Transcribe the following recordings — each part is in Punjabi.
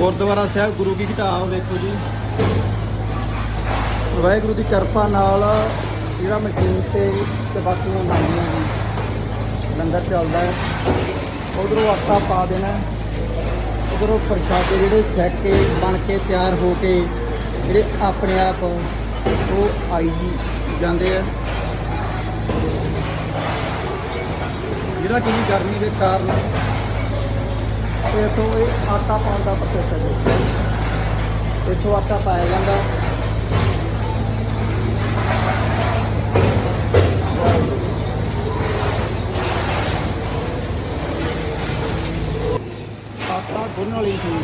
ਗੁਰਦੁਆਰਾ ਸਾਹਿਬ, ਗੁਰੂ ਕੀ ਘਟਾਵ ਵੇਖੋ ਜੀ। ਵਾਹਿਗੁਰੂ ਦੀ ਕਿਰਪਾ ਨਾਲ ਜਿਹੜਾ ਮਸ਼ੀਨ ਤੇ ਤੇ ਬਾਕੀਆਂ ਬਣਦੀਆਂ ਜੀ। ਲੰਗਰ ਚੱਲਦਾ ਹੈ। ਉਧਰੋਂ ਆਟਾ ਪਾ ਦੇਣਾ ਉਧਰੋਂ ਪ੍ਰਸ਼ਾਦੇ ਜਿਹੜੇ ਸੈੱਕ ਕੇ ਬਣ ਕੇ ਤਿਆਰ ਹੋ ਕੇ ਜਿਹੜੇ ਆਪਣੇ ਆਪ ਉਹ ਆਈ ਜਾਂਦੇ ਆ। ਜਿਹੜਾ ਕਿ ਗਰਮੀ ਦੇ ਕਾਰਨ ਤੇ ਇੱਥੋਂ ਇਹ ਆਟਾ ਪਾਉਣ ਦਾ ਪ੍ਰੋਸੈਸ ਹੈ ਜੀ। ਇੱਥੋਂ ਆਟਾ ਪਾਇਆ ਜਾਂਦਾ। ਆਟਾ ਗੁੰਨਣ ਵਾਲੀ ਮਸ਼ੀਨ।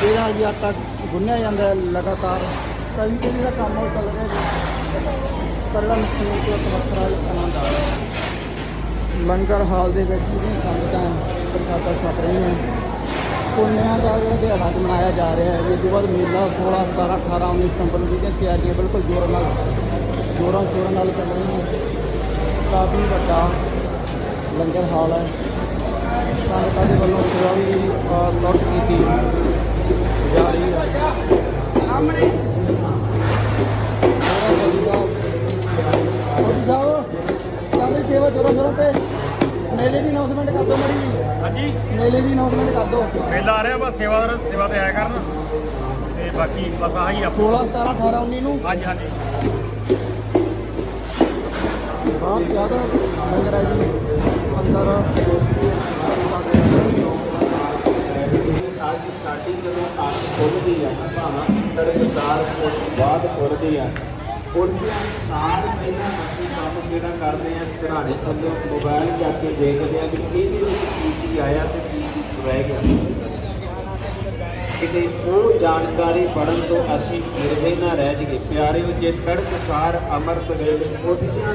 ਜਿਹੜਾ ਜੀ ਆਟਾ ਗੁੰਨਿਆ ਜਾਂਦਾ ਲਗਾਤਾਰ ਕਈ ਕਈ ਦਾ ਕੰਮ ਉਹ ਚੱਲ ਰਿਹਾ ਜੀ ਪਰ ਜਿਹੜਾ ਮਸ਼ੀਨ ਤੋਂ ਵੱਖਰਾ ਆਨੰਦ ਆ ਲੰਗਰ ਹਾਲ ਦੇ ਵਿੱਚ ਜਿਹੜੀਆਂ ਸੰਗਤਾਂ ਪ੍ਰਸ਼ਾਦਾ ਛਕ ਰਹੀਆਂ ਪੁੰਨਿਆਂ ਦਾ ਜਿਹੜਾ ਦਿਹਾੜਾ ਅੱਜ ਮਨਾਇਆ ਜਾ ਰਿਹਾ ਹੈ ਇਸ ਤੋਂ ਬਾਅਦ ਮੇਲਾ 16 17 18 19 ਸਤੰਬਰ ਨੂੰ ਜਿਹੜੀਆਂ ਤਿਆਰੀਆਂ ਬਿਲਕੁਲ ਜ਼ੋਰਾਂ ਨਾਲ ਜ਼ੋਰਾਂ ਸ਼ੋਰਾਂ ਨਾਲ ਚੱਲ ਰਹੀਆਂ ਕਾਫੀ ਵੱਡਾ ਲੰਗਰ ਹਾਲ ਹੈ। ਸੰਗਤਾਂ ਦੇ ਵੱਲੋਂ ਸੇਵਾ ਵੀ ਅ, ਲੁੱਟ ਕੀਤੀ ਜਾ ਰਹੀ ਹੈ। ਸਾਹਮਣੇ ਸਾਹਿਬ ਕਰਦੇ ਸੇਵਾ ਜੋਰਾਂ ਸ਼ੋਰਾਂ ਤੇ ਮੇਲੇ ਦੀ ਅਨਾਉਂਸਮੈਂਟ ਕਰ ਦਿਓ ਮੜੀ ਹਾਂਜੀ। ਮੇਲੇ ਦੀ ਅਨਾਉਂਸਮੈਂਟ ਕਰ ਦਿਓ। ਮੇਲਾ ਆ ਰਿਹਾ ਬਸ ਸੇਵਾਦਾਰ ਸੇਵਾ ਤੇ ਆਇਆ ਕਰਨ। ਤੇ ਬਾਕੀ ਬਸ ਆਹੀ ਆ। 16 17 18 19 ਨੂੰ। ਹਾਂਜੀ ਹਾਂਜੀ। ਬਾਹਰ ਜ਼ਿਆਦਾ ਲੰਗਰ ਹੈ ਜੀ। ਅੰਦਰ ਸਟਾਰਟਿੰਗ ਜਦੋਂ ਅੱਖ ਖੁੱਲਦੀ ਆ ਭਾਵੇਂ ਤੜਕਸਾਰ ਤੋਂ ਬਾਅਦ ਖੁੱਲਦੀ ਆ ਉੱਠਦਿਆਂ ਸਾਰ ਪਹਿਲਾਂ ਅਸੀਂ ਕੰਮ ਜਿਹੜਾ ਕਰਦੇ ਆ ਘਰਾਣੇ ਥੱਲੇ ਮੋਬਾਈਲ ਜਾ ਕੇ ਦੇਖਦੇ ਆ ਕਿ ਇਹਦੇ ਵਿੱਚ ਕੀ ਕੀ ਆਇਆ ਤੇ ਕੀ ਕੀ ਰਹਿ ਗਿਆ। ਕਿਤੇ ਉਹ ਜਾਣਕਾਰੀ ਪੜਨ ਤੋਂ ਅਸੀਂ ਗਿਰਦੇ ਨਾ ਰਹਿ ਜਗੇ ਪਿਆਰੇ ਜੇ ਤੜਕਸਾਰ ਅਮਰਤ ਵੇਲੇ ਉੱਠਦਿਆਂ